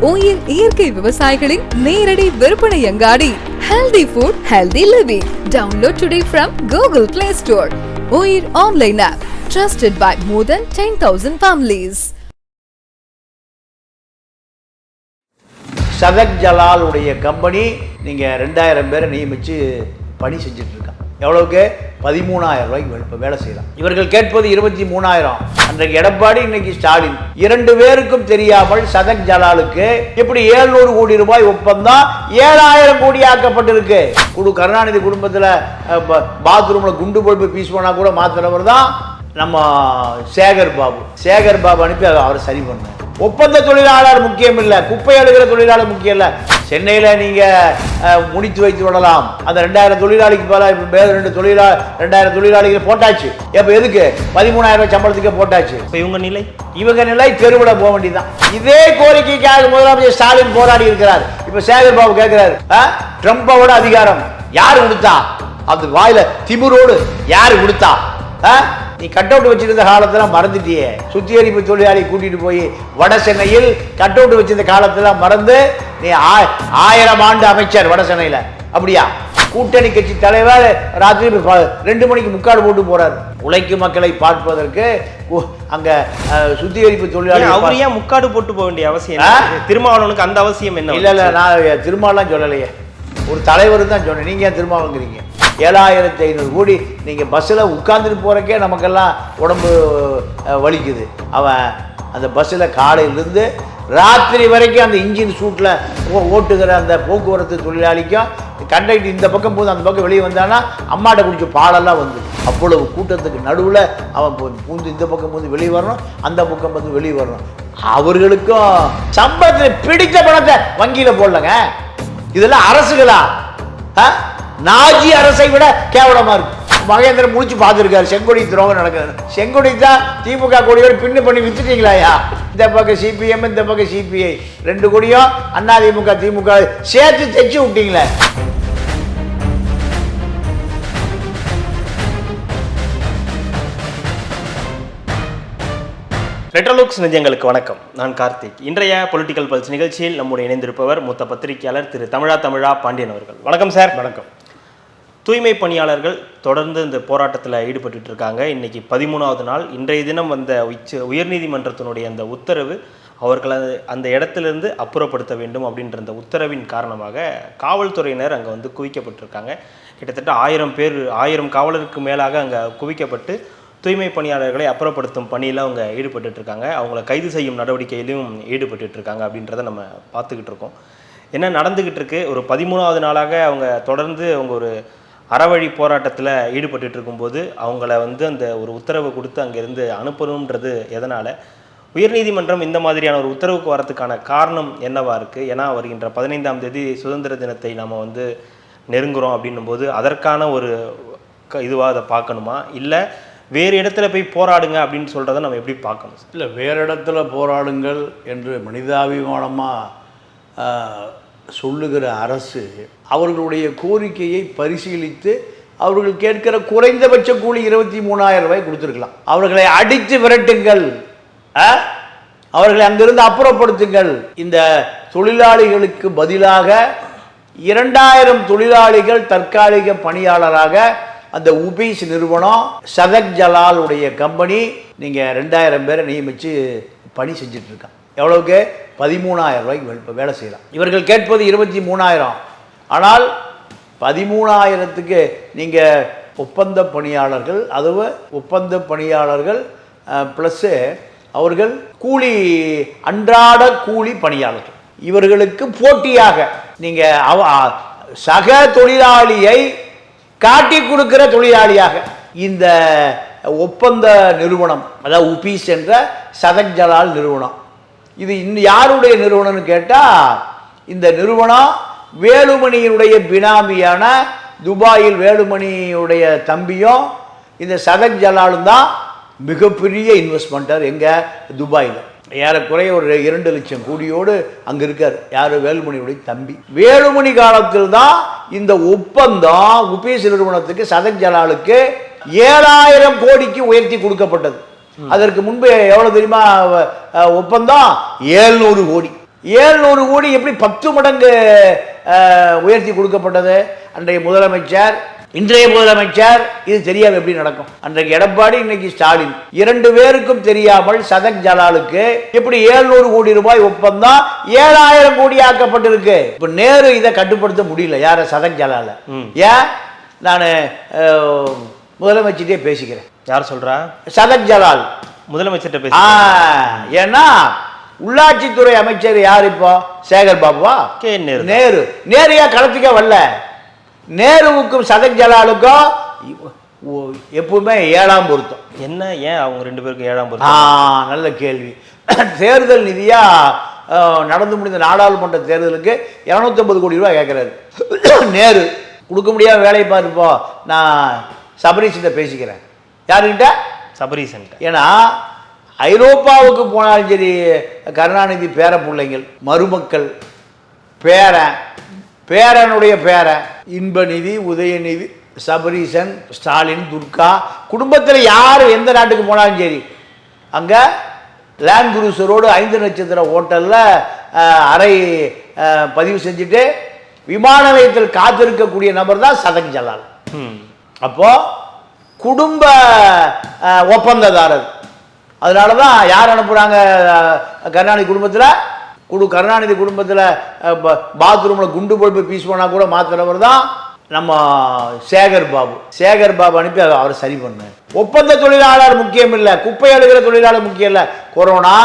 Oil இயற்கை விவசாயிகளின் நேரடி விற்பனை அங்காடி. Healthy food healthy living download today from Google Play Store oil online app trusted by more than ten thousand families Sadak ஜலாலுடைய company நீங்கள் ரெண்டாயிரம் பேரை நியமித்து பணி செஞ்சுட்டு எவ்வளோக்கு எவ்வளவுக்கு? பதிமூணாயிரம் ரூபாய்க்கு இப்போ வேலை செய்யலாம். இவர்கள் கேட்பது இருபத்தி மூணாயிரம். அன்றைக்கு எடப்பாடி இன்னைக்கு ஸ்டாலின். இரண்டு பேருக்கும் தெரியாமல் சதக் ஜலாலுக்கு இப்படி ஏழ்நூறு கோடி ரூபாய் ஒப்பந்தம் ஏழாயிரம் கோடி ஆக்கப்பட்டிருக்கு. குடு கருணாநிதி குடும்பத்தில் பாத்ரூமில் குண்டு பல்பு பீஸ் பண்ணா கூட மாத்திரவர் தான் நம்ம சேகர் பாபு. சேகர் பாபு அனுப்பி அதை அவரை சரி பண்ண ஒப்பந்த தொழிலாளர் முக்கியம் இல்லை. குப்பை எடுக்கிற தொழிலாளர் முக்கியம் இல்லை. சென்னையில் நீங்கள் முடித்து வைத்து விடலாம். அந்த ரெண்டாயிரம் தொழிலாளிக்கு இப்போ வேறு ரெண்டு தொழிலா ரெண்டாயிரம் தொழிலாளிகள் போட்டாச்சு. இப்போ எதுக்கு? பதிமூணாயிரம் ரூபாய் சம்பளத்துக்கே போட்டாச்சு. இப்போ இவங்க நிலை? இவங்க நிலை தெருவில் போக வேண்டியதுதான். இதே கோரிக்கைக்காக முதலமைச்சர் ஸ்டாலின் போராடி இருக்கிறார். இப்ப சேகர் பாபு கேட்கிறாரு ஆ? ட்ரம்போட அதிகாரம் யார் கொடுத்தா? அந்த வாயில திமிரோடு யார் கொடுத்தா? நீ கட் அவுட் வச்சிருந்த காலத்துல மறந்துட்டியே. சுத்திகரிப்பு தொழிலாளி கூட்டிட்டு போய் வட சென்னையில் கட் அவுட் வச்சிருந்த காலத்துல மறந்து நீ ஆயிரம் ஆண்டு அமைச்சர் வட சென்னையில. அப்படியா? கூட்டணி கட்சி தலைவர் ராத்திரி ரெண்டு மணிக்கு முக்காடு போட்டு போறார். உழைக்கும் மக்களை பார்ப்பதற்கு அங்க சுத்திகரிப்பு தொழிலாளி அவர் ஏன் முக்காடு போட்டு போக வேண்டிய அவசியம்? திருமாவளவனுக்கு அந்த அவசியம் என்ன இல்ல இல்ல நான் திருமாலாம் சொல்லலையே. ஒரு தலைவர் தான் சொன்னேன். நீங்க ஏன் திருமாவளங்கிறீங்க ஏழாயிரத்தி ஐநூறு கோடி நீங்க பஸ்ஸில் உட்கார்ந்துட்டு போறக்கே நமக்கெல்லாம் உடம்பு வலிக்குது. அவன் அந்த பஸ்ஸில் காலையிலேருந்து ராத்திரி வரைக்கும் அந்த இன்ஜின் சூட்டில் ஓட்டுகிற அந்த போக்குவரத்து தொழிலாளிக்கும் கண்டக்டர் இந்த பக்கம் போது அந்த பக்கம் வெளியே வந்தானா அம்மாட்ட குடிச்ச பாலெல்லாம் வந்து. அவ்வளவு கூட்டத்துக்கு நடுவில் அவன் பூந்து இந்த பக்கம் வந்து வெளியே வரணும் அந்த பக்கம் வந்து வெளியே வரணும். அவர்களுக்கும் சம்பளத்தில் பிடித்த பணத்தை வங்கியில் போடலங்க. இதெல்லாம் அரசுகளா? ஆ? நாஜி அரசை விட கேவலமா இருக்கு. மகேந்திரன் முடிச்சு பார்த்துருக்காரு செங்கொடி துரோகம் நடக்குது. செங்கொடி தான் திமுக கொடியோடு பின்னு பண்ணி வித்துட்டீங்களாயா இந்த பக்கம் சிபிஎம் இந்த பக்கம் சிபிஐ ரெண்டு கொடியும் அண்ணா திமுக திமுக. சேர்த்து தைச்சு விட்டீங்களே. ரெட்ரோலுக்ஸ் நெஞ்சங்களுக்கு வணக்கம். நான் கார்த்திக். இன்றைய பொலிட்டிக்கல் பல்ஸ் நிகழ்ச்சியில் நம்முடைய இணைந்திருப்பவர் மூத்த பத்திரிகையாளர் திரு. தமிழா தமிழா பாண்டியன் அவர்கள். வணக்கம் சார். வணக்கம். தூய்மை பணியாளர்கள் தொடர்ந்து இந்த போராட்டத்தில் ஈடுபட்டு இருக்காங்க இன்னைக்கு பதிமூணாவது நாள். இன்றைய தினம் வந்த உச்ச உயர்நீதிமன்றத்தினுடைய அந்த உத்தரவு அவர்களை அந்த இடத்திலிருந்து அப்புறப்படுத்த வேண்டும் அப்படின்ற அந்த உத்தரவின் காரணமாக காவல்துறையினர் அங்கே வந்து குவிக்கப்பட்டிருக்காங்க. கிட்டத்தட்ட ஆயிரம் பேர் ஆயிரம் காவலருக்கு மேலாக அங்கே குவிக்கப்பட்டு தூய்மை பணியாளர்களை அப்புறப்படுத்தும் பணியில் அவங்க ஈடுபட்டு இருக்காங்க அவங்கள கைது செய்யும் நடவடிக்கையிலும் ஈடுபட்டு இருக்காங்க அப்படின்றத நம்ம பார்த்துக்கிட்டு இருக்கோம் என்ன நடந்துக்கிட்டு இருக்கு ஒரு பதிமூணாவது நாளாக அவங்க தொடர்ந்து அவங்க ஒரு அறவழி போராட்டத்தில் ஈடுபட்டு இருக்கும்போது அவங்கள வந்து அந்த ஒரு உத்தரவு கொடுத்து அங்கேருந்து அனுப்பணுன்றது எதனால்? உயர்நீதிமன்றம் இந்த மாதிரியான ஒரு உத்தரவுக்கு வரதுக்கான காரணம் என்னவா இருக்குது ஏன்னா வருகின்ற பதினைந்தாம் தேதி சுதந்திர தினத்தை நாம் வந்து நெருங்குறோம் அப்படின்னும் போது அதற்கான ஒரு க- இதுவாக அதை பார்க்கணுமா? இல்லை வேறு இடத்துல போய் போராடுங்க அப்படின்னு சொல்கிறத நம்ம எப்படி பார்க்கணும்? இல்லை வேறு இடத்துல போராடுங்கள் என்று மனிதாபிமானமாக சொல்லுகிற அரசு அவர்களுடைய கோரிக்கையை பரிசீலித்து அவர்கள் கேட்கிற குறைந்தபட்ச கூலி இருபத்தி மூணாயிரம் ரூபாய் கொடுத்துருக்கலாம். அவர்களை அடித்து விரட்டுங்கள். அவர்களை அங்கிருந்து அப்புறப்படுத்துங்கள். இந்த தொழிலாளிகளுக்கு பதிலாக இரண்டாயிரம் தொழிலாளிகள் தற்காலிக பணியாளராக அந்த உபீஸ் நிறுவனம் சதக் ஜலாலுடைய கம்பெனி நீங்கள் ரெண்டாயிரம் பேரை நியமித்து பணி செஞ்சிட்ருக்கான் எவ்வளோக்கு எவ்வளவுக்கு? பதிமூணாயிரம் ரூபாய்க்கு வேலை செய்கிறான் இவர்கள் கேட்பது இருபத்தி மூணாயிரம். ஆனால் பதிமூணாயிரத்துக்கு நீங்கள் ஒப்பந்த பணியாளர்கள் அதுவும் ஒப்பந்த பணியாளர்கள் ப்ளஸ்ஸு அவர்கள் கூலி அன்றாட கூலி பணியாளர்கள். இவர்களுக்கு போட்டியாக நீங்கள் அவ சக தொழிலாளியை காட்டி கொடுக்கிற தொழிலாளியாக இந்த ஒப்பந்த நிறுவனம் அதாவது உபீஸ் என்ற சதக் ஜலால் நிறுவனம் இது இன்னும் யாருடைய நிறுவனம்னு கேட்டால் இந்த நிறுவனம் வேலுமணியினுடைய பினாமியான துபாயில் வேலுமணியுடைய தம்பியும் இந்த சதக் ஜலாலும் தான் மிகப்பெரிய இன்வெஸ்ட்மெண்ட்டர் எங்கே? துபாயில். ஏறக்குறைய ஒரு இரண்டு லட்சம் கோடியோடு அங்கே இருக்கார். யார்? வேலுமணியுடைய தம்பி. வேலுமணி காலத்தில் தான் இந்த ஒப்பந்தம் உபேஸ் நிறுவனத்துக்கு சதக் ஜலாலுக்கு ஏழாயிரம் கோடிக்கு உயர்த்தி கொடுக்கப்பட்டது. அதற்கு முன்பு எவ்வளவு தெரியுமா ஒப்பந்தம்? ஏழ்நூறு கோடி. ஏழ்நூறு கோடி எப்படி பத்து மடங்கு உயர்த்தி கொடுக்கப்பட்டது? அன்றைய முதலமைச்சர் இன்றைய முதலமைச்சர் இது தெரியாம எப்படி நடக்கும்? அன்றைக்கு எடப்பாடி இன்னைக்கு ஸ்டாலின். இரண்டு பேருக்கும் தெரியாமல் சதக் ஜலாலுக்கு எப்படி ஏழ்நூறு கோடி ரூபாய் ஒப்பந்தம் ஏழாயிரம் கோடி ஆக்கப்பட்டிருக்கு? இப்ப நேரு இதை கட்டுப்படுத்த முடியல யார? சதக் ஜலால. ஏன்? நான் முதலமைச்சர்கிட்டே பேசிக்கிறேன். யார் சொல்றா? சதக் ஜலால். முதலமைச்சர்கிட்ட பேசி ஏன்னா உள்ளாட்சித்துறை அமைச்சர் யார் இப்போ? சேகர் பாபுவா? கே நேரு. நேரு. நேருயா களத்துக்கே வரல. நேருவுக்கும் சதக் ஜலாலுக்கும் எப்பவுமே ஏழாம் பொருத்தம். என்ன ஏன் அவங்க ரெண்டு பேருக்கும் ஏழாம் ஆ பொருத்தம்? நல்ல கேள்வி. தேர்தல் நிதியா ஆ, நடந்து முடிந்த நாடாளுமன்ற தேர்தலுக்கு 250 கோடி ரூபாய் கேட்குறாரு நேரு கொடுக்க முடியாத வேலையை பாருப்போ. நான் சபரீஷிட்ட பேசிக்கிறேன். யாருக்கிட்ட? சபரீசன்ட்ட ஏன்னா ஐரோப்பாவுக்கு போனாலும் சரி கருணாநிதி பேர பிள்ளைங்கள் மருமக்கள் பேரன் பேரனுடைய பேரன் இன்பநிதி உதயநிதி சபரீசன் ஸ்டாலின் துர்கா குடும்பத்தில் யார் எந்த நாட்டுக்கு போனாலும் சரி அங்கே லேண்ட் குரூசரோடு ஐந்து நட்சத்திர ஹோட்டலில் அறை பதிவு செஞ்சுட்டு விமான நிலையத்தில் காத்திருக்கக்கூடிய நபர் தான் சதக் ஜலால். ம். அப்போ குடும்ப ஒப்பந்ததாரர். அதனால தான் யார் அனுப்புகிறாங்க கருணாநிதி குடும்பத்தில்? குடு கருணாநிதி குடும்பத்தில் பாத்ரூமில் குண்டு பல்பு பீஸ் பண்ணால் கூட மாத்துறவர் தான் நம்ம சேகர் பாபு. சேகர் பாபு அனுப்பி அதை அவரை சரி பண்ணு ஒப்பந்த தொழிலாளர் முக்கியம் இல்லை குப்பை அழுகிற தொழிலாளர் முக்கியம் இல்லை. கொரோனா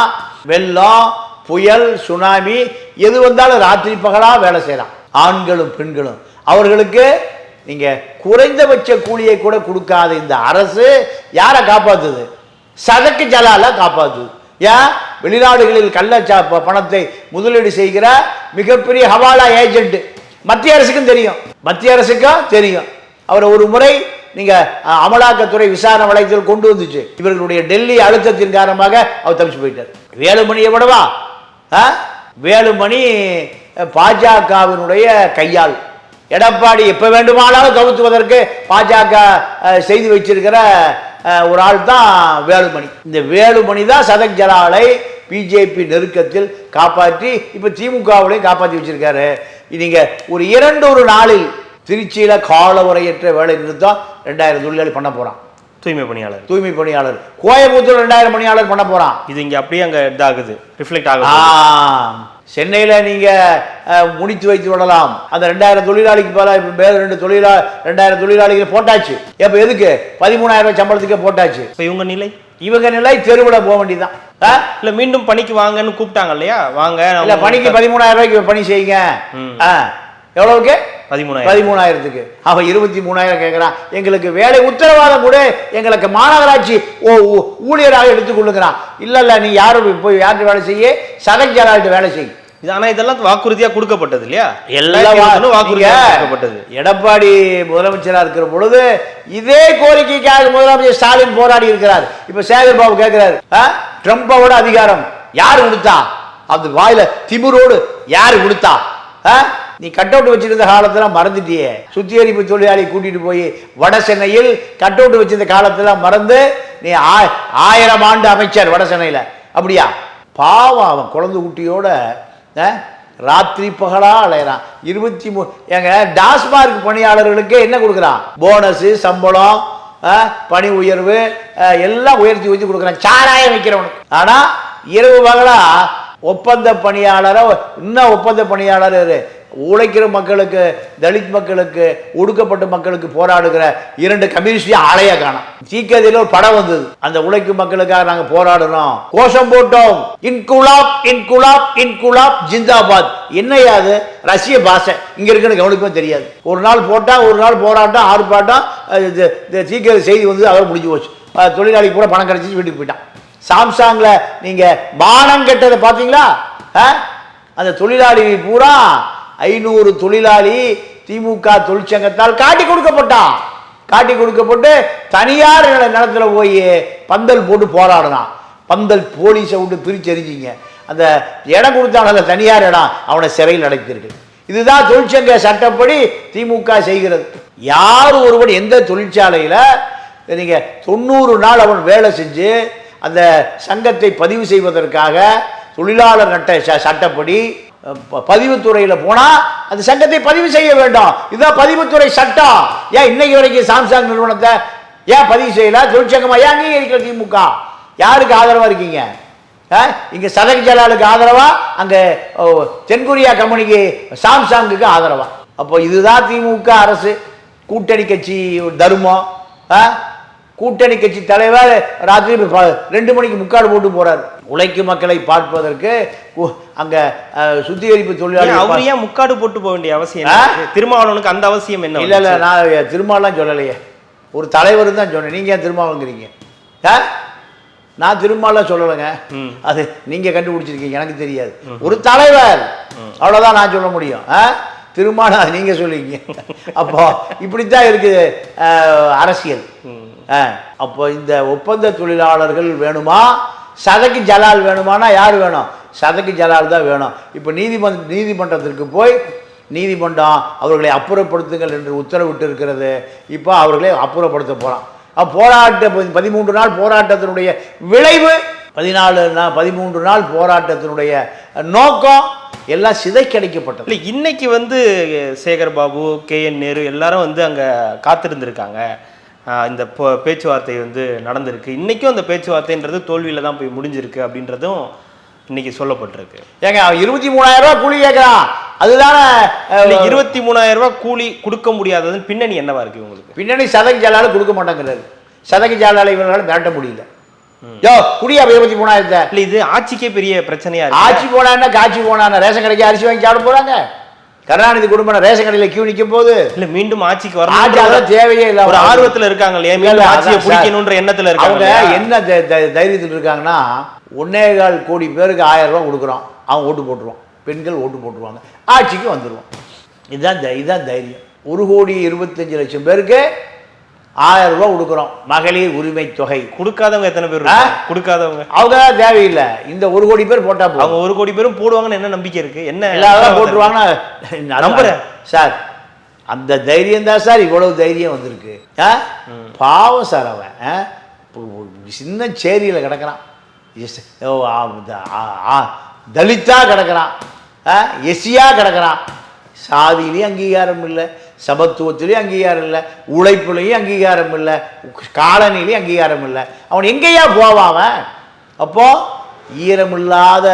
வெள்ளம் புயல் சுனாமி எது வந்தாலும் ராத்திரி பகலாக வேலை செய்யலாம். ஆண்களும் பெண்களும். அவர்களுக்கு நீங்கள் குறைந்தபட்ச கூலியை கூட கொடுக்காத இந்த அரசு யாரை காப்பாற்றுது சதக்கு ஜலால காப்பாற்றுது ஏன்? வெளிநாடுகளில் கள்ளச்சா பணத்தை முதலீடு செய்கிற மிகப்பெரிய ஹவாலா ஏஜென்ட். மத்திய அரசுக்கும் தெரியும். மத்திய அரசுக்கும் தெரியும். அவர் ஒரு முறை நீங்க அமலாக்கத்துறை விசாரணை வளையத்தில் கொண்டு வந்துச்சு. இவர்களுடைய டெல்லி அழுத்தத்தின் காரணமாக அவர் தப்பிச்சு போயிட்டார். வேலுமணியை விடவா? ஆ? வேலுமணி பாஜகவினுடைய கையாள் எடப்பாடி எப்ப வேண்டுமானாலும் கவுத்துவதற்கு பாஜக செய்து வச்சிருக்கிற ஒரு ஆள் தான் வேலுமணி. இந்த வேலுமணி தான் சதக் ஜலாலை பிஜேபி நெருக்கத்தில் காப்பாற்றி இப்ப திமுகவிலையும் காப்பாற்றி வச்சிருக்காரு. நீங்க ஒரு இரண்டு ஒரு நாளில் திருச்சியில காலவரையற்ற வேலை நிறுத்தம் ரெண்டாயிரம் தொழிலாளி பண்ண போறான். தூய்மை பணியாளர். தூய்மை பணியாளர். கோயம்புத்தூர் ரெண்டாயிரம் பணியாளர் பண்ண போறான். இது இங்க அப்படியே அங்க இதாகுது ரிஃப்ளெக்ட் ஆகுது. ஆம். சென்னையில நீங்க அஹ், முடித்து வைத்து விடலாம். அந்த ரெண்டாயிரம் தொழிலாளிக்கு இப்ப வேற ரெண்டு தொழிலா ரெண்டாயிரம் தொழிலாளிகள் போட்டாச்சு. எப்ப எதுக்கு? பதிமூணாயிரம் ரூபாய் சம்பளத்துக்கே போட்டாச்சு. இப்ப இவங்க நிலை? இவங்க நிலை தெருவில் போக வேண்டியதுதான். ஆ? இல்ல மீண்டும் பணிக்கு வாங்கன்னு கூப்பிட்டாங்க இல்லையா? வாங்க இல்ல பணிக்கு பதிமூணாயிரம் ரூபாய்க்கு பணி செய்யுங்க. ஆ. எவ்வளவுக்கு? பதிமூணாயிரம். பதிமூணாயிரத்துக்கு. அவன் இருபத்தி மூணாயிரம் கேட்குறான் எங்களுக்கு வேலை உத்தரவாதம் கூட. எங்களுக்கு மாநகராட்சி ஊழியராக எடுத்துக்கொள்ளுங்கிறான் இல்ல இல்ல நீ யாரும் போய் யார்கிட்ட வேலை செய்ய? ஜலால்கிட்ட வேலை செய். இது ஆனா இதெல்லாம் வாக்குறுதியா கொடுக்கப்பட்டது இல்லையா? எல்லாம் ரெண்டாயிரத்தி வா- வாக்குறுதியா நீங்க கொடுக்கப்பட்டது. எடப்பாடி முதலமைச்சரா இருக்கிற பொழுது இதே கோரிக்கைக்காக முதலமைச்சர் ஸ்டாலின் போராடி இருக்கிறார். இப்ப சேகர் பாபு கேட்கிறார் ட்ரம்போட அதிகாரம் யாரு கொடுத்தா? அந்த வாயில திமிரோடு யாரு கொடுத்தா? நீ கட் அவுட் வச்சிருந்த காலத்துல மறந்துட்டியே. சுத்திகரிப்பு தொழிலாளி கூட்டிட்டு போய் வட சென்னையில் கட் அவுட் வச்சிருந்த காலத்துல மறந்து நீ ஆயிரம் ஆண்டு அமைச்சர் வட சென்னையில. அப்படியா? பாவம் அவன் குழந்தை குட்டியோட ராத்திரி பகலா அலையறான். இருபத்தி மூணு எங்க டாஸ்மார்க் பணியாளர்களுக்கு என்ன கொடுக்குறான்? போனஸ் சம்பளம் ஆ, பணி உயர்வு எல்லாம் உயர்த்தி உயர்த்தி கொடுக்குறான். சாராயம் வைக்கிறவனுக்கு. ஆனா இரவு பகலா ஒப்பந்த பணியாளரை இன்னும் ஒப்பந்த பணியாளர் உழைக்கிற மக்களுக்கு தலித் மக்களுக்கு ஒடுக்கப்பட்ட மக்களுக்கு போராடுகிற இரண்டு கம்யூனிஸ்டையும் ஆளைய காணும். சீக்கிரத்தில் ஒரு படம் வந்தது. அந்த உழைக்கும் மக்களுக்காக நாங்கள் போராடுறோம். கோஷம் போட்டோம். இன்குலாப் இன்குலாப் இன்குலாப் ஜிந்தாபாத். என்னையா அது? ரஷ்ய பாஷை. இங்கே இருக்குன்னு கவனிக்கவும் தெரியாது. ஒரு நாள் போட்டால் ஒரு நாள் போராட்டம் ஆர்ப்பாட்டம் இது- சீக்கிர செய்தி வந்து அதோட முடிஞ்சு போச்சு. தொழிலாளி தொழிலாளிக்கு கூட பணம் கிடச்சி வீட்டுக்கு போயிட்டான். சாம்சாங்கில் நீங்கள் பானம் கெட்டதை பார்த்தீங்களா? அந்த தொழிலாளி பூரா ஐநூறு தொழிலாளி திமுக தொழிற்சங்கத்தால் காட்டி கொடுக்கப்பட்டான் காட்டி கொடுக்கப்பட்டு தனியார் நில- நிலத்துல போய் பந்தல் போட்டு போராடினான் பந்தல் போலீஸை விட்டு பிரிச்சறிஞ்சிங்க அந்த இடம் கொடுத்தான தனியார் இடம் அவனை சிறையில் அடைத்தீர்கள் இதுதான் தொழிற்சங்க சட்டப்படி திமுக செய்கிறது. யார் ஒருவன் எந்த தொழிற்சாலையில் நீங்கள் தொண்ணூறு நாள் அவன் வேலை செஞ்சு அந்த சங்கத்தை பதிவு செய்வதற்காக தொழிலாளர் நட்ட ச- சட்டப்படி பதிவுத்துறையில் போனால் அந்த சட்டத்தை பதிவு செய்ய வேண்டும். இதுதான் பதிவுத்துறை சட்டம். ஏன் இன்னைக்கு வரைக்கும் சாம்சங் நிறுவனத்தை ஏன் பதிவு செய்யல? தொழிற்சங்கமா? ஏன் அங்கீகரிக்கல திமுக? யாருக்கு ஆதரவாக இருக்கீங்க? இங்கே சதக் ஜலாலுக்கு ஆதரவா? அங்கே தென்கொரியா கம்பெனிக்கு சாம்சங்குக்கு ஆதரவா? அப்போ இதுதான் திமுக அரசு. கூட்டணி கட்சி தர்மம். கூட்டணி கட்சி தலைவர் ராத்திரி ரெண்டு மணிக்கு முக்காடு போட்டு போறார். உழைக்கும் மக்களை பார்ப்பதற்கு அங்க சுத்திகரிப்பு ஏன் தொழிலாளி அவர் ஏன் முக்காடு போட்டு போக வேண்டிய அவசியம்? திருமாவளவனுக்கு அந்த அவசியம் என்ன இல்ல இல்ல நான் திருமாலாம் சொல்லலையே. ஒரு தலைவர் தான் சொன்னேன். நீங்க ஏன் திருமாவளங்கிறீங்க ஆ? நான் திருமாலாம் சொல்லலைங்க. அது நீங்க கண்டுபிடிச்சிருக்கீங்க. எனக்கு தெரியாது. ஒரு தலைவர். அவ்வளவுதான் நான் சொல்ல முடியும். ஆ? திருமாலா நீங்க சொல்லிங்க அப்போ இப்படித்தான் இருக்குது அரசியல். அப்போ இந்த ஒப்பந்த தொழிலாளர்கள் வேணுமா? சதக்கு ஜலால் வேணுமானா யார் வேணும்? சதக்கு ஜலால் தான் வேணும். இப்போ நீதிமன்ற நீதிமன்றத்திற்கு போய் நீதிமன்றம் அவர்களை அப்புறப்படுத்துங்கள் என்று உத்தரவிட்டு இருக்கிறது இப்போ அவர்களை அப்புறப்படுத்த போகிறான் போராட்ட பதிமூன்று நாள் போராட்டத்தினுடைய விளைவு பதினாலு நாள் பதிமூன்று நாள் போராட்டத்தினுடைய நோக்கம் எல்லாம் சிதைக்கடைக்கப்பட்டது. இல்லை இன்னைக்கு வந்து சேகர் பாபு கே என் நேரு எல்லாரும் வந்து அங்கே காத்திருந்திருக்காங்க. இந்த பேச்சுவார்த்தை வந்து நடந்திருக்கு. இன்னைக்கும் அந்த பேச்சுவார்த்தைன்றது தோல்வியில தான் போய் முடிஞ்சிருக்கு அப்படின்றதும் இன்னைக்கு சொல்லப்பட்டிருக்கு. ஏங்க அவன் இருபத்தி மூணாயிரம் ரூபாய் கூலி கேட்குறான் அதுதானே இருபத்தி மூணாயிரம் ரூபாய் கூலி கொடுக்க முடியாததுன்னு பின்னணி என்னவா இருக்கு உங்களுக்கு பின்னணி சதக்கு ஜாலால கொடுக்க மாட்டாங்கிறாரு. சதக்கு ஜாலால இவங்களால மிரட்ட முடியல. யோ குடியா இருபத்தி மூணாயிரத்தை. இல்லை இது ஆட்சிக்கே பெரிய பிரச்சனையா இருக்கு. ஆட்சி போனான்னா காட்சி போனான்னா ரேஷன் கடைக்கு அரிசி வாங்கி சாப்பிட போறாங்க. கருணாநிதி குடும்பம் ரேஷன் கடையில் கியூ நிற்கும் போது இல்ல மீண்டும் ஆட்சிக்கு அதெல்லாம் தேவையே இல்லை ஒரு ஆர்வத்துல இருக்காங்க இல்லையா இல்ல, இல்ல, மீண்டும் ஆட்சியை பிடிக்கணுன்ற எண்ணத்துல அவங்க இருக்காங்க? என்ன தைரியத்தில் இருக்காங்கன்னா ஒன்னே கால் கோடி பேருக்கு ஆயிரம் ரூபாய் கொடுக்குறோம். அவன் ஓட்டு போட்டுருவான் பெண்கள் ஓட்டு போட்டுருவாங்க. ஆட்சிக்கு வந்துடுவான் இதுதான் இதுதான் தைரியம். ஒரு கோடி இருபத்தஞ்சு லட்சம் பேருக்கு ஆயிரம் ரூபாய் கொடுக்குறோம். மகளிர் உரிமை தொகை. கொடுக்காதவங்க எத்தனை பேர்? கொடுக்காதவங்க. அவங்க தேவையில்லை. இந்த ஒரு கோடி பேர் போட்டா அவங்க ஒரு கோடி பேரும் போடுவாங்கன்னு என்ன நம்பிக்கை இருக்கு? என்ன எல்லாரும் போட்டுருவாங்கன்னா நம்புறேன். சார் அந்த தைரியம் தான் சார் இவ்வளவு தைரியம் வந்திருக்கு? பாவம் சார் அவன். சின்ன சேரியில் கிடக்குறான். தலித்தா கிடக்குறான். எஸ்சியா கிடக்குறான். சாதியிலையும் அங்கீகாரம் இல்லை. சமத்துவத்திலையும் அங்கீகாரம் இல்லை உழைப்புலையும் அங்கீகாரம் இல்லை காலனிலையும் அங்கீகாரம் இல்லை. அவன் எங்கேயா போவான் அவன்? அப்போ ஈரமில்லாத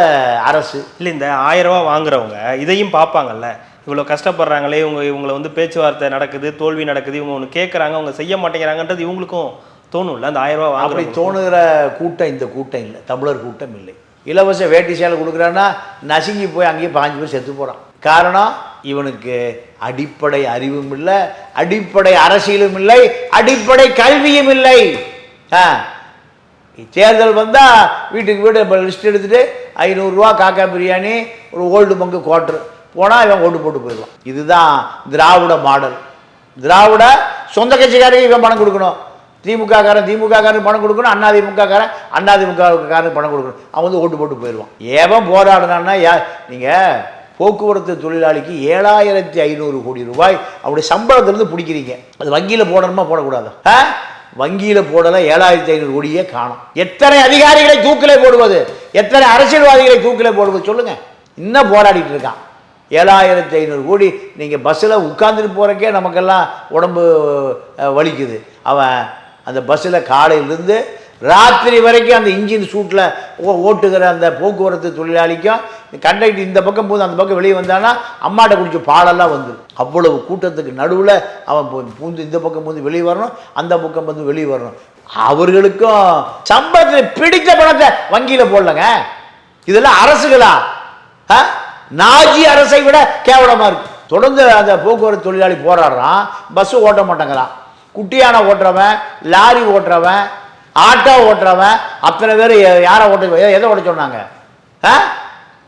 அரசு. இல்ல இந்த ஆயிரம் ரூபாய் வாங்குறவங்க இதையும் பார்ப்பாங்கல்ல. இவ்வளவு கஷ்டப்படுறாங்களே இவங்க இவங்களை வந்து பேச்சுவார்த்தை நடக்குது தோல்வி நடக்குது இவங்க ஒன்று கேட்குறாங்க அவங்க செய்ய மாட்டேங்கிறாங்கன்றது இவங்களுக்கும் தோணும்ல அந்த ஆயிரம் ரூபாய் அப்படி தோணுகிற கூட்டம் இந்த கூட்டம் இல்லை தமிழர் கூட்டம் இல்லை. இலவச வேட்டி சேலை கொடுக்குறான்னா நசுங்கி போய் அங்கேயே பாஞ்சு போய் செத்து போகிறான் காரணம் இவனுக்கு அடிப்படை அறிவும் இல்லை அடிப்படை அரசியலும் இல்லை அடிப்படை கல்வியும் இல்லை. ஆ. தேர்தல் வந்தால் வீட்டுக்கு வீடு லிஸ்ட் எடுத்துட்டு ஐநூறுரூவா காக்கா பிரியாணி ஒரு ஓல்டு பங்கு குவார்ட்ரு போனால் இவன் ஓட்டு போட்டு போயிடுவான். இதுதான் திராவிட மாடல். திராவிட சொந்த கட்சிக்காரருக்கு இவன் பணம் கொடுக்கணும். திமுக காரன் திமுக காரன் பணம் கொடுக்கணும் அண்ணாதிமுக காரன் அண்ணாதிமுக காரன் பணம் கொடுக்கணும். அவன் வந்து ஓட்டு போட்டு போயிடுவான். ஏவன் போராடினான்னா யா நீங்கள் போக்குவரத்து தொழிலாளிக்கு ஏழாயிரத்தி ஐநூறு கோடி ரூபாய் அவருடைய சம்பளத்திலிருந்து பிடிக்கிறீங்க. அது வங்கியில் போடணுமா போடக்கூடாது? ஆ? வங்கியில் போடலை ஏழாயிரத்தி ஐநூறு கோடியே காணும். எத்தனை அதிகாரிகளை தூக்கிலே போடுவது? எத்தனை அரசியல்வாதிகளை தூக்கிலே போடுவது? சொல்லுங்கள் இன்னும் போராடிட்டு இருக்கான். ஏழாயிரத்தி ஐநூறு கோடி நீங்கள் பஸ்ஸில் உட்காந்துட்டு போகிறக்கே நமக்கெல்லாம் உடம்பு வலிக்குது. அவன் அந்த பஸ்ஸில் காலையிலேருந்து ராத்திரி வரைக்கும் அந்த இன்ஜின் சூட்டில் ஓ ஓட்டுகிற அந்த போக்குவரத்து தொழிலாளிக்கும் கண்டக்டர் இந்த பக்கம் போது அந்த பக்கம் வெளியே வந்தானா அம்மாட்ட குடிச்ச பாலெல்லாம் வந்துடும் அவ்வளவு கூட்டத்துக்கு நடுவில் அவன் பூந்து இந்த பக்கம் வந்து வெளியே வரணும் அந்த பக்கம் வந்து வெளியே வரணும். அவர்களுக்கும் சம்பளத்தில் பிடித்த பணத்தை வங்கியில் போடலங்க. இதெல்லாம் அரசுகளா? ஆ? நாஜி அரசை விட கேவலமாக இருக்கு. தொடர்ந்து அந்த போக்குவரத்து தொழிலாளி போராடுறான் பஸ்ஸு ஓட்ட மாட்டேங்கிறான். குட்டியான ஓட்டுறவன் லாரி ஓட்டுறவன் ஆட்டோ ஓட்டுறவன் அத்தனை பேர் யாரை ஓட்ட எதை ஓட்ட சொன்னாங்க?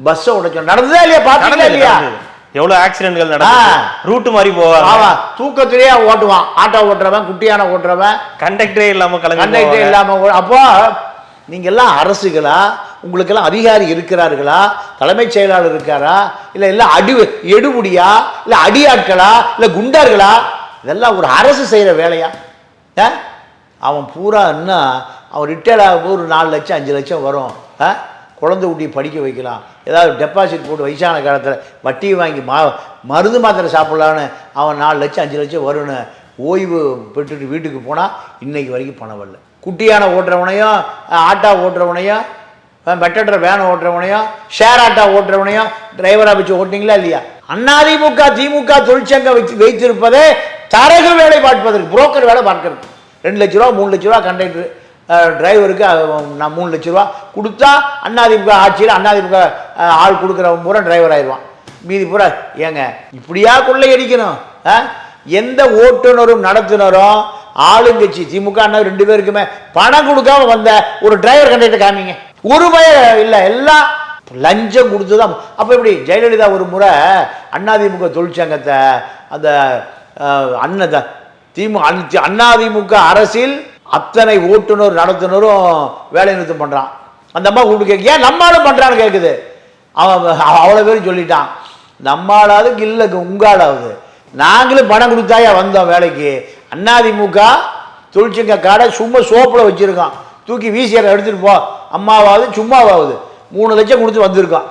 பஸ்ஸை ஓட்ட சொன்ன நடந்ததா இல்லையா? பார்த்தீங்களா இல்லையா. எவ்வளவு ஆக்சிடென்ட்கள் நடக்குது ஆ. ரூட் மாதிரி போவாங்க. ஆமா தூக்கத்திலேயே ஓட்டுவான். ஆட்டோ ஓட்டுறவன் குட்டியான ஓட்டுறவன். கண்டக்டரே இல்லாம கலந்து கண்டக்டர் போவாங்க. இல்லாம ஓ- அப்போ நீங்க எல்லாம் அரசுகளா? உங்களுக்கெல்லாம் அதிகாரி இருக்கிறார்களா? தலைமைச் செயலாளர் இருக்காரா? இல்ல எல்லாம் அடி எடுபுடியா? இல்ல அடியாட்களா? இல்ல குண்டர்களா? இதெல்லாம் ஒரு அரசு செய்கிற வேலையா? ஆ? அவன் பூரா என்ன அவன் ரிட்டையர்ட் ஆகும்போது ஒரு நாலு லட்சம் அஞ்சு லட்சம் வரும். ஆ? குழந்தை குட்டி படிக்க வைக்கலாம். ஏதாவது டெபாசிட் போட்டு வயசான காலத்தில் வட்டியை வாங்கி மா மருந்து மாத்திரை சாப்பிட்லான்னு அவன் நாலு லட்சம் அஞ்சு லட்சம் வரும்னு ஓய்வு பெற்றுட்டு வீட்டுக்கு போனால் இன்றைக்கி வரைக்கும் பணம் வரல. குட்டியான ஓட்டுறவனையும் ஆட்டோ ஓட்டுறவனையும் மெட்டட்ர வேன் ஓட்டுறவனையும் ஷேர் ஆட்டோ ஓட்டுறவனையும் டிரைவராக வச்சு ஓட்டிங்களா இல்லையா? அதிமுக திமுக தொழிற்சங்கம் வச்சு வைத்திருப்பதே தரகு வேலை பார்ப்பதற்கு புரோக்கர் வேலை பார்க்கறது ரெண்டு லட்ச ரூபா மூணு லட்ச ரூபா கண்டக்டர் டிரைவருக்கு நான் மூணு லட்ச ரூபா கொடுத்தா அண்ணாதிமுக ஆட்சியில் அண்ணாதிமுக ஆள் கொடுக்குறவன் பூரா டிரைவர் ஆயிடுவான். மீதி பூரா ஏங்க இப்படியா கொள்ளையடிக்கணும் ஆ? எந்த ஓட்டுநரும் நடத்துனரும் ஆளுங்கட்சி திமுக அண்ணா ரெண்டு பேருக்குமே பணம் கொடுக்காம வந்த ஒரு டிரைவர் கண்டக்டர் காமிங்க. ஒரு பய இல்லை எல்லாம் லஞ்சம் கொடுத்து தான் அப்போ இப்படி ஜெயலலிதா ஒரு முறை அண்ணாதிமுக தொழிற்சங்கத்தை அந்த அண்ண திமு அண்ணா- அதிமுக அரசில் அத்தனை ஓட்டுநர் நடத்துனரும் வேலை நிறுத்தம் பண்ணுறான் அந்த அம்மா கூப்பிட்டு கேட்க ஏன் நம்மளும் பண்ணுறான்னு கேட்குது அவன் அவ்வளோ பேரும் சொல்லிட்டான். நம்மளாவது இல்லை உங்களாவது நாங்களும் பணம் கொடுத்தாயா வந்தோம் வேலைக்கு. அதிமுக தொழிற்சங்க கடை சும்மா சோப்பில் வச்சுருக்கான். தூக்கி வீசியரை எடுத்துகிட்டு போ. அம்மாவாவது சும்மாவாவது. மூணு லட்சம் கொடுத்து வந்திருக்கான்.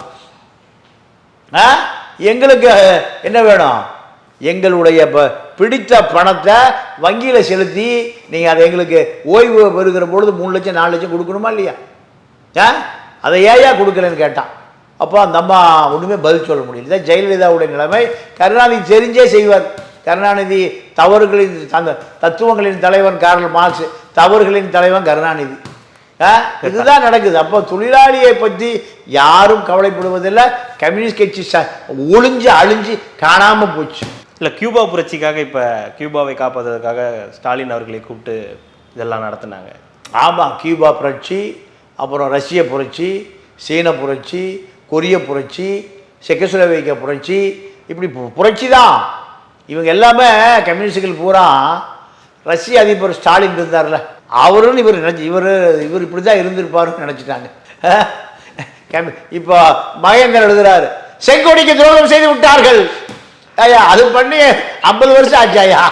ஆ? எங்களுக்கு என்ன வேணும்? எங்களுடைய பிடித்த பணத்தை வங்கியில் செலுத்தி நீங்கள் அதை எங்களுக்கு ஓய்வு பெறுகிற பொழுது மூணு லட்சம் நாலு லட்சம் கொடுக்கணுமா இல்லையா? ஆ? அதை ஏயா கொடுக்கலன்னு கேட்டான். அப்போ அந்த அம்மா ஒன்றுமே பதில் சொல்ல முடியல. ஜெயலலிதாவுடைய நிலைமை. கருணாநிதி தெரிஞ்சே செய்வார். கருணாநிதி தவறுகளின் அந்த தத்துவங்களின் தலைவன் கார்ல் மார்க்ஸ் தவறுகளின் தலைவன் கருணாநிதி. ஆ? இதுதான் நடக்குது. அப்போ தொழிலாளியை பற்றி யாரும் கவலைப்படுவதில்லை. கம்யூனிஸ்ட் கட்சி ச ஒளிஞ்சு அழிஞ்சு காணாமல் போச்சு. இல்லை கியூபா புரட்சிக்காக இப்போ கியூபாவை காப்பதற்காக ஸ்டாலின் அவர்களை கூப்பிட்டு இதெல்லாம் நடத்தினாங்க. ஆமாம் கியூபா புரட்சி அப்புறம் ரஷ்ய புரட்சி சீன புரட்சி கொரிய புரட்சி செக்கசுலவேக்கிய புரட்சி இப்படி பு- புரட்சி தான். இவங்க எல்லாமே கம்யூனிஸ்டுகள் பூரா ரஷ்ய அதிபர் ஸ்டாலின் இருந்தார்ல அவருன்னு இவர் நினச்சி இவர் இவர் இப்படி தான் இருந்திருப்பாருன்னு நினச்சிட்டாங்க. இப்போ மகேந்திரன் எழுதுறாரு செங்கோடிக்கு துரோகம் செய்து விட்டார்கள். ஐயா அது பண்ணி ஐம்பது வருஷம் ஆச்சு ஐயா.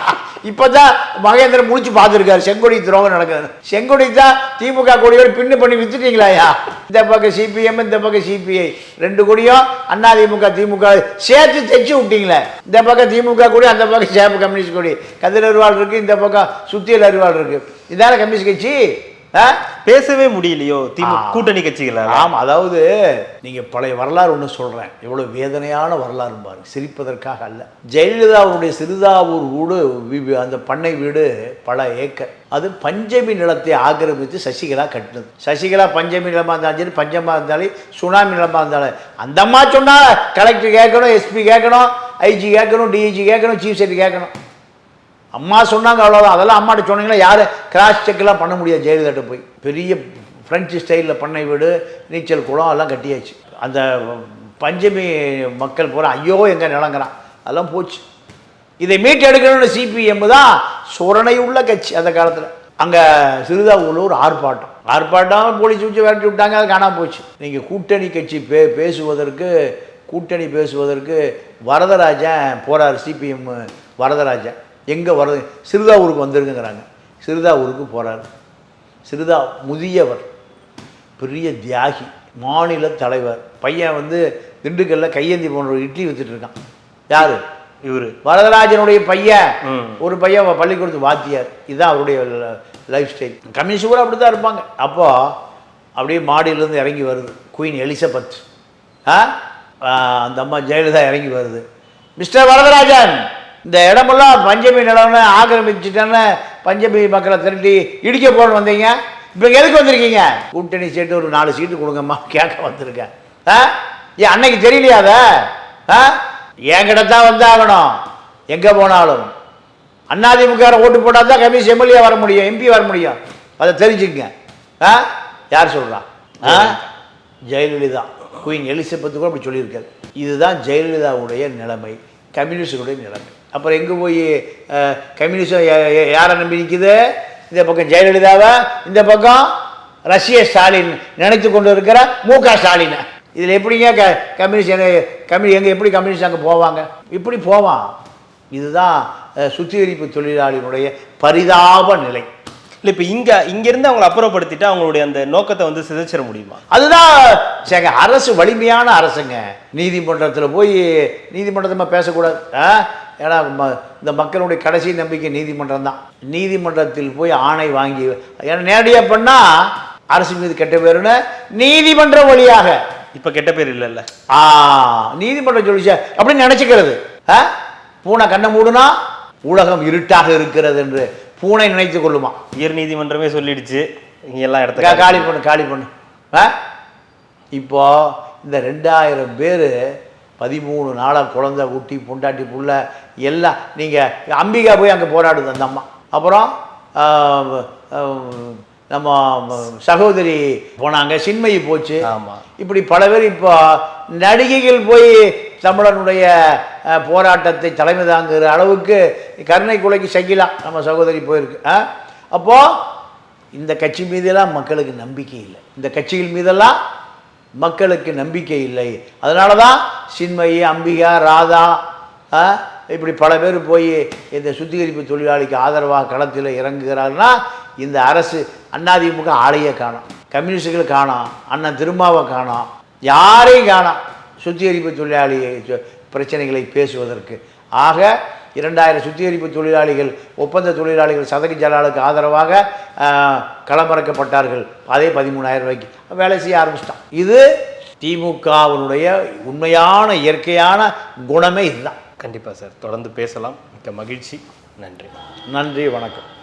இப்பதான் மகேந்திரன் முடிச்சு பார்த்துருக்காரு. செங்கொடி துரோகம் நடக்குது. செங்கொடி தான் திமுக கொடியோடு பின்னு பண்ணி வித்துட்டீங்களா ஐயா? இந்த பக்கம் சிபிஎம் இந்த பக்கம் சிபிஐ ரெண்டு கொடியும் அண்ணா திமுக திமுக சேர்த்து தைச்சு விட்டீங்களே. இந்த பக்கம் திமுக கொடி அந்த பக்கம் சேப்பு கம்யூனிஸ்ட் கொடி. கதிர் அருவாள் இருக்கு இந்த பக்கம் சுத்தியல் அருவாள் இருக்கு. இதான கம்யூனிஸ்ட் கட்சி? பேசவே முடியலையோ? திமுக. கூட்டணி கட்சிகளால்? ஆமாம் அதாவது நீங்கள் பழைய வரலாறு ஒன்று சொல்கிறேன் எவ்வளோ வேதனையான வரலாறு பாருங்க. சிரிப்பதற்காக அல்ல. ஜெயலலிதா அவருடைய சிறுதாவூர் வீடு அந்த பண்ணை வீடு பல ஏக்கர். அது பஞ்சமி நிலத்தை ஆக்கிரமித்து சசிகலா கட்டினது. சசிகலா பஞ்சமி நிலமாக இருந்தாலும் சரி பஞ்சமாக இருந்தாலும் சுனாமி நிலமாக இருந்தாலும் அந்த அம்மா சொன்னால் கலெக்டர் கேட்கணும் எஸ்பி கேட்கணும் ஐஜி கேட்கணும் டிஐஜி கேட்கணும் சீஃப் செக்ரட்டரி கேட்கணும். அம்மா சொன்னாங்க அவ்வளோதான் அதெல்லாம் அம்மாட்ட சொன்னீங்கன்னா யாரும் கிராஸ் செக்லாம் பண்ண முடியாது. ஜெயலலிதாட்ட போய். பெரிய ஃப்ரெஞ்சு ஸ்டைலில் பண்ணை வீடு நீச்சல் குளம் எல்லாம் கட்டியாச்சு. அந்த பஞ்சமி மக்கள் பூரா ஐயோ எங்கே நிலங்கிறான். அதெல்லாம் போச்சு. இதை மீட்டு எடுக்கணும்னு சிபிஎம் தான் சுரணை உள்ள கட்சி அந்த காலத்தில். அங்கே சிறுதாவூரில் ஒரு ஆர்ப்பாட்டம். ஆர்ப்பாட்டம் போலீஸ் வச்சு விரட்டி விட்டாங்க அது காணாம போச்சு. நீங்கள் கூட்டணி கட்சி பே பேசுவதற்கு கூட்டணி பேசுவதற்கு வரதராஜன் போகிறார் சிபிஎம் வரதராஜன். எங்கே வரது சிறுதாவூருக்கு வந்திருக்குங்கிறாங்க. சிறுதாவூருக்கு போகிறார் சிறுதா முதியவர் பெரிய தியாகி மாநில தலைவர். பையன் வந்து திண்டுக்கல்ல கையேந்தி போன்ற ஒரு இட்லி வித்துட்டு இருக்கான் யாரு? இவரு. வரதராஜனுடைய பையன். ஒரு பையன் பள்ளிக்கூடத்து வாத்தியார். இதுதான் அவருடைய லைஃப் ஸ்டைல். கம்யூனிஸ்ட் கூட அப்படி தான் இருப்பாங்க. அப்போ அப்படியே மாடியிலேருந்து இறங்கி வருது. Queen Elizabeth. ஆ, அந்த அம்மா ஜெயலலிதா இறங்கி வருது. மிஸ்டர் வரதராஜன்! இந்த இடமெல்லாம் பஞ்சமி நிலம்னு ஆக்கிரமிச்சுட்டேன்னு பஞ்சமி மக்களை திரட்டி இடிக்க போகணும்னு வந்தீங்க. இப்போ எதுக்கு வந்திருக்கீங்க? கூட்டணி சீட்டு ஒரு நாலு சீட்டு கொடுங்கம்மா கேட்க வந்திருக்கேன். ஆ? ஏன் அன்னைக்கு தெரியலையா அதை? ஆ? என்கிட்ட தான் வந்தாகணும். எங்கே போனாலும். அதிமுக ஓட்டு போட்டால் தான் கமிஷன் எம்எல்ஏ வர முடியும் எம்பி வர முடியும். அதை தெரிஞ்சுக்கங்க. ஆ? யார் சொல்கிறா ஆ? ஜெயலலிதா. குயின் எலிசபெத்து கூட அப்படி சொல்லியிருக்காரு. இதுதான் ஜெயலலிதாவுடைய நிலைமை கம்யூனிஸ்டுடைய நிலைமை. அப்புறம் எங்கே போய் கம்யூனிஸ்டம் யாரை நம்பி நிற்குது இந்த பக்கம் ஜெயலலிதாவை? இந்த பக்கம் ரஷ்ய ஸ்டாலின் நினைத்து கொண்டு இருக்கிற மு க ஸ்டாலினை. இதில் எப்படிங்க க கம்யூனிஸ்ட் எங்க கம்யூனி எங்கே எப்படி கம்யூனிஸ்ட் அங்கே போவாங்க? இப்படி போவான். இதுதான் சுத்திகரிப்பு தொழிலாளியினுடைய பரிதாப நிலை. இல்லை இப்போ இங்க இங்க இருந்து அவங்களை அப்புறப்படுத்திட்டு அவங்களுடைய அந்த நோக்கத்தை வந்து சிதைச்சிட முடியுமா? அதுதான் சேங்க அரசு வலிமையான அரசுங்க. நீதிமன்றத்தில் போய் நீதிமன்றத்தில் பேசக்கூடாது? ஏன்னா இந்த மக்களுடைய கடைசி நம்பிக்கை நீதிமன்றம் தான். நீதிமன்றத்தில் போய் ஆணை வாங்கி ஏன்னா நேரடியாக பண்ணால் அரசு மீது கெட்ட பேருன்னு நீதிமன்றம் வழியாக. இப்போ கெட்ட பேர் இல்லைல்ல. ஆ நீதிமன்றம் சொல்லிச்சா அப்படின்னு நினச்சிக்கிறது. ஆ? பூனை கண்ணை மூடுனா உலகம் இருட்டாக இருக்கிறது என்று பூனை நினைத்து கொள்ளுமா? உயர் நீதிமன்றமே சொல்லிடுச்சு. இங்க எல்லாம் கா- இடத்த காலி பண்ணு காலி பண்ணு. ஆ? இப்போ இந்த ரெண்டாயிரம் பேர் பதிமூணு நாளாக குழந்தை குட்டி பொண்டாட்டி புள்ள எல்லாம் நீங்கள் அம்பிகா போய் அங்கே போராடுது அந்த அம்மா. அப்புறம் நம்ம சகோதரி போனாங்க சின்மயி போச்சு. ஆமா. இப்படி பல பேர் இப்போ நடிகைகள் போய் தமிழனுடைய போராட்டத்தை தலைமை தாங்குகிற அளவுக்கு கருணை கொலைக்கு செய்யலாம் நம்ம சகோதரி போயிருக்கு ஆ? அப்போ இந்த கட்சி மீதெல்லாம் மக்களுக்கு நம்பிக்கை இல்லை. இந்த கட்சிகள் மீதெல்லாம் மக்களுக்கு நம்பிக்கை இல்லை. அதனால தான் சின்மயி அம்பிகா ராதா இப்படி பல பேர் போய் இந்த சுத்திகரிப்பு தொழிலாளிக்கு ஆதரவாக களத்தில் இறங்குகிறார்கள்னா இந்த அரசு அண்ணாதிமுக ஆலையை காணோம். கம்யூனிஸ்டுகள் காணும் அண்ணன் திருமாவை காணோம். யாரையும் காணும். சுத்திகரிப்பு தொழிலாளி பிரச்சனைகளை பேசுவதற்கு. ஆக இரண்டாயிரம் சுத்திகரிப்பு தொழிலாளிகள் ஒப்பந்த தொழிலாளிகள் சதகி ஜலாலுக்கு ஆதரவாக களமிறக்கப்பட்டார்கள். அதே பதிமூணாயிரம் ரூபாய்க்கு. வேலை செய்ய ஆரம்பிச்சிட்டான். இது திமுகவினுடைய உண்மையான இயற்கையான குணமே இதுதான். கண்டிப்பா சார். தொடர்ந்து பேசலாம். மிக்க மகிழ்ச்சி. நன்றி. நன்றி வணக்கம்.